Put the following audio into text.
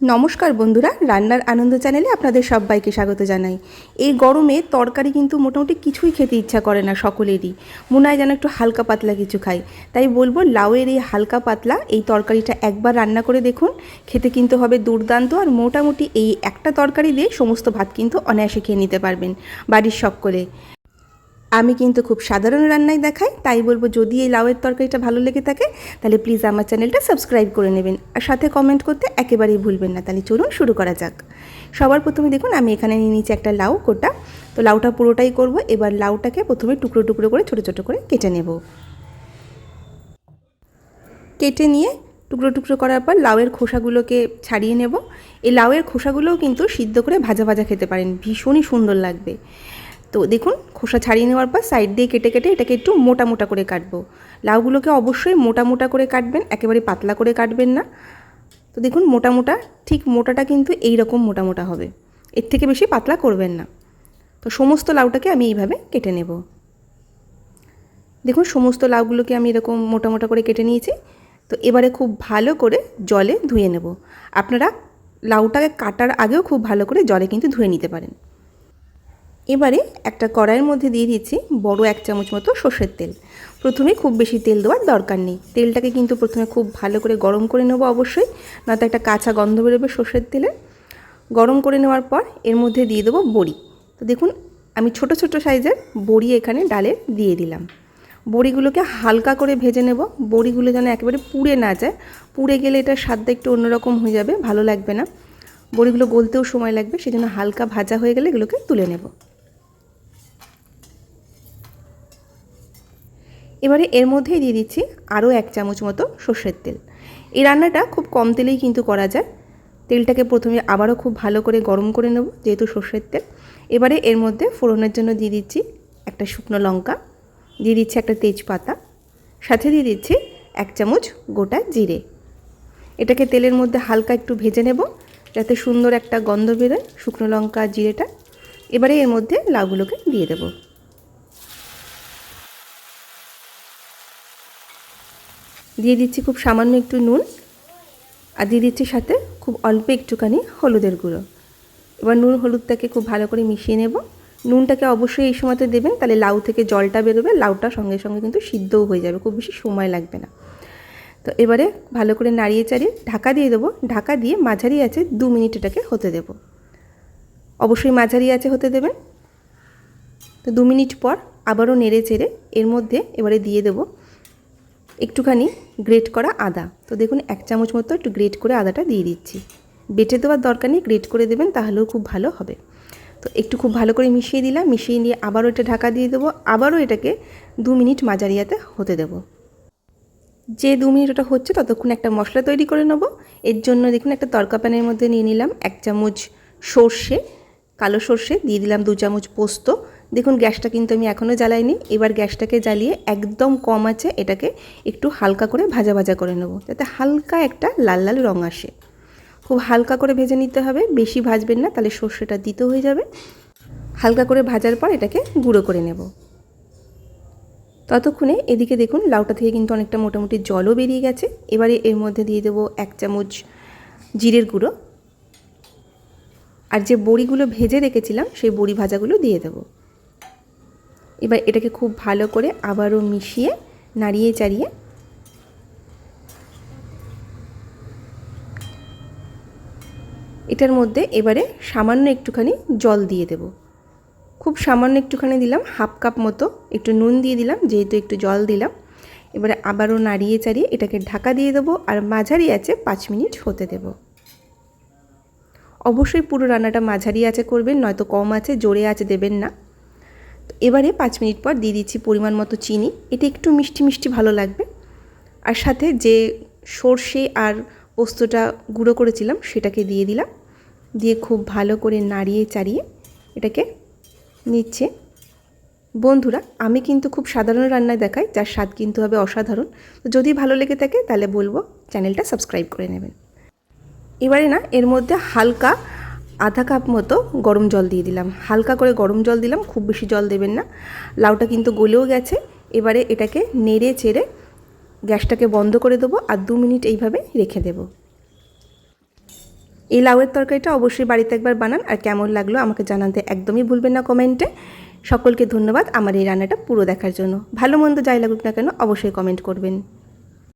নমস্কার বন্ধুরা, রান্নার আনন্দ চ্যানেলে আপনাদের সবাইকে স্বাগত জানাই। এই গরমে তরকারি কিন্তু মোটামুটি কিছুই খেতে ইচ্ছা করে না সকলেরই। মনে হয় যেন একটু হালকা পাতলা কিছু খাই। তাই বলব লাউয়ের এই হালকা পাতলা এই তরকারিটা একবার রান্না করে দেখুন। খেতে কিন্তু হবে দুর্দান্ত আর মোটামুটি এই একটা তরকারি দিয়ে সমস্ত ভাত কিন্তু অনায়াসে খেয়ে নিতে পারবেন বাড়ির সকলে। আমি কিন্তু খুব সাধারণ রান্নাই দেখাই, তাই বলব যদি এই লাউয়ের তরকারিটা ভালো লেগে থাকে, তাহলে প্লিজ আমার চ্যানেলটা সাবস্ক্রাইব করে নেবেন। আর সাথে কমেন্ট করতে একেবারেই ভুলবেন না, তাহলে চলুন শুরু করা যাক। সবার প্রথমে দেখুন, আমি এখানে নিয়ে নিচ্ছি একটা লাউ কোটা। তো লাউটা পুরোটাই করব, এবার লাউটাকে প্রথমে টুকরো টুকরো করে, ছোটো ছোটো করে কেটে নেব। কেটে নিয়ে টুকরো টুকরো করার পর লাউয়ের খোসাগুলোকে ছাড়িয়ে নেব। এই লাউয়ের খোসাগুলোও কিন্তু সিদ্ধ করে ভাজা ভাজা খেতে পারেন, ভীষণই সুন্দর লাগবে। তো দেখুন, খোসা ছাড়িয়ে নেওয়ার পর সাইড দিয়ে কেটে কেটে এটাকে একটু মোটা মোটা করে কাটবো। লাউগুলোকে অবশ্যই মোটা মোটা করে কাটবেন, একেবারে পাতলা করে কাটবেন না। তো দেখুন, মোটা মোটা, ঠিক মোটাটা কিন্তু এই রকম মোটা মোটা হবে। এর থেকে বেশি পাতলা করবেন না। তো সমস্ত লাউটাকে আমি এইভাবে কেটে নেব। দেখুন, সমস্ত লাউগুলোকে আমি এরকম মোটা মোটা করে কেটে নিয়েছি। তো এবারে খুব ভালো করে জলে ধুয়ে নেব। আপনারা লাউটাকে কাটার আগেও খুব ভালো করে জলে কিন্তু ধুয়ে নিতে পারেন। এবারে একটা কড়াইয়ের মধ্যে দিয়ে দিচ্ছি বড় এক চামচ মতো সর্ষের তেল। প্রথমে খুব বেশি তেল দেওয়ার দরকার নেই। তেলটাকে কিন্তু প্রথমে খুব ভালো করে গরম করে নেব অবশ্যই, নয়তো একটা কাঁচা গন্ধ বেরোবে সর্ষের তেলে। গরম করে নেওয়ার পর এর মধ্যে দিয়ে দেবো বড়ি। তো দেখুন, আমি ছোট ছোট সাইজের বড়ি এখানে ডালে দিয়ে দিলাম। বড়িগুলোকে হালকা করে ভেজে নেব। বড়িগুলো যেন একেবারে পুড়ে না যায়। পুড়ে গেলে এটার স্বাদটা একটু অন্যরকম হয়ে যাবে, ভালো লাগবে না। বড়িগুলো গলতেও সময় লাগবে, সেজন্য হালকা ভাজা হয়ে গেলে এগুলোকে তুলে নেব। এবারে এর মধ্যেই দিয়ে দিচ্ছি আরও এক চামচ মতো সর্ষের তেল। এই রান্নাটা খুব কম তেলেই কিন্তু করা যায়। তেলটাকে প্রথমে আবারও খুব ভালো করে গরম করে নেব, যেহেতু সর্ষের তেল। এবারে এর মধ্যে ফোড়নের জন্য দিয়ে দিচ্ছি একটা শুকনো লঙ্কা, দিয়ে দিচ্ছি একটা তেজপাতা, সাথে দিয়ে দিচ্ছি এক চামচ গোটা জিরে। এটাকে তেলের মধ্যে হালকা একটু ভেজে নেব, যাতে সুন্দর একটা গন্ধ বেরোয় শুকনো লঙ্কা, জিরেটা। এবারে এর মধ্যে লাউগুলোকে দিয়ে দেবো। দিয়ে দিচ্ছি খুব সামান্য একটু নুন আর দিয়ে দিচ্ছি সাথে খুব অল্প একটুখানি হলুদের গুঁড়ো। এবার নুন হলুদটাকে খুব ভালো করে মিশিয়ে নেব। নুনটাকে অবশ্যই এই সময়তে দেবেন, তাহলে লাউ থেকে জলটা বেরোবে, লাউটা সঙ্গে সঙ্গে কিন্তু সিদ্ধও হয়ে যাবে, খুব বেশি সময় লাগবে না। তো এবারে ভালো করে নাড়িয়ে চাড়িয়ে ঢাকা দিয়ে দেবো। ঢাকা দিয়ে মাঝারি আছে দু মিনিট এটাকে হতে দেব। অবশ্যই মাঝারি আছে হতে দেবেন। তো দু মিনিট পর আবারও নেড়ে চেড়ে এর মধ্যে এবারে দিয়ে দেবো একটুখানি গ্রেট করা আদা। তো দেখুন, এক চামচ মতো একটু গ্রেট করে আদাটা দিয়ে দিচ্ছি। বেটে দেওয়ার দরকার নেই গ্রেট করে দেবেন, তাহলেও খুব ভালো হবে। তো একটু খুব ভালো করে মিশিয়ে দিলাম, মিশিয়ে নিয়ে আবারও এটা ঢাকা দিয়ে দেবো। আবারও এটাকে দু মিনিট মাঝারিয়াতে হতে দেবো। যে দু মিনিট ওটা হচ্ছে, ততক্ষণ একটা মশলা তৈরি করে নেব। এর জন্য দেখুন, একটা তরকা প্যানের মধ্যে নিয়ে নিলাম এক চামচ সর্ষে। কালো সর্ষে, দিয়ে দিলাম দু চামচ পোস্ত। দেখুন, গ্যাসটা কিন্তু আমি এখনও জ্বালাইনি। এবার গ্যাসটাকে জ্বালিয়ে একদম কম আছে এটাকে একটু হালকা করে ভাজা ভাজা করে নেব, যাতে হালকা একটা লাল লাল রঙ আসে। খুব হালকা করে ভেজে নিতে হবে, বেশি ভাজবেন না, তাহলে সর্ষেটা দিতে হয়ে যাবে। হালকা করে ভাজার পর এটাকে গুঁড়ো করে নেব। ততক্ষণে এদিকে দেখুন, লাউটা থেকে কিন্তু অনেকটা মোটামুটি জলও বেরিয়ে গেছে। এবারে এর মধ্যে দিয়ে দেবো এক চামচ জিরের গুঁড়ো। আর যে বড়িগুলো ভেজে রেখেছিলাম, সেই বড়ি ভাজাগুলো দিয়ে দেবো। এবার এটাকে খুব ভালো করে আবারও মিশিয়ে, নাড়িয়ে চাড়িয়ে এটার মধ্যে এবারে সামান্য একটুখানি জল দিয়ে দেব। খুব সামান্য একটুখানি দিলাম, হাফ কাপ মতো একটু নুন দিয়ে দিলাম, যেহেতু একটু জল দিলাম। এবারে আবারও নাড়িয়ে চাড়িয়ে এটাকে ঢাকা দিয়ে দেবো আর মাঝারি আছে পাঁচ মিনিট হতে দেব। অবশ্যই পুরো রান্নাটা মাঝারি আছে করবেন, নয়তো কম আছে জোরে আছে দেবেন না। এবারে পাঁচ মিনিট পর দিয়ে দিচ্ছি পরিমাণ মতো চিনি। এটা একটু মিষ্টি মিষ্টি ভালো লাগবে। আর সাথে যে সর্ষে আর পোস্তটা গুঁড়ো করেছিলাম, সেটাকে দিয়ে দিলাম। দিয়ে খুব ভালো করে নাড়িয়ে চাড়িয়ে এটাকে নিচ্ছে। বন্ধুরা, আমি কিন্তু খুব সাধারণ রান্নায় দেখাই, যার স্বাদ কিন্তু হবে অসাধারণ। তো যদি ভালো লেগে থাকে, তাহলে বলব চ্যানেলটা সাবস্ক্রাইব করে নেবেন। এবারে না, এর মধ্যে হালকা আধা কাপ মতো গরম জল দিয়ে দিলাম। হালকা করে গরম জল দিলাম, খুব বেশি জল দেবেন না। লাউটা কিন্তু গলেও গেছে। এবারে এটাকে নেড়ে চেড়ে গ্যাসটাকে বন্ধ করে দেবো আর দু মিনিট এইভাবে রেখে দেবো। এই লাউয়ের তরকারিটা অবশ্যই বাড়িতে একবার বানান আর কেমন লাগল আমাকে জানাতে একদমই ভুলবেন না কমেন্টে। সকলকে ধন্যবাদ আমার এই রান্নাটা পুরো দেখার জন্য। ভালো মন্দ যাই লাগুক না কেন, অবশ্যই কমেন্ট করবেন।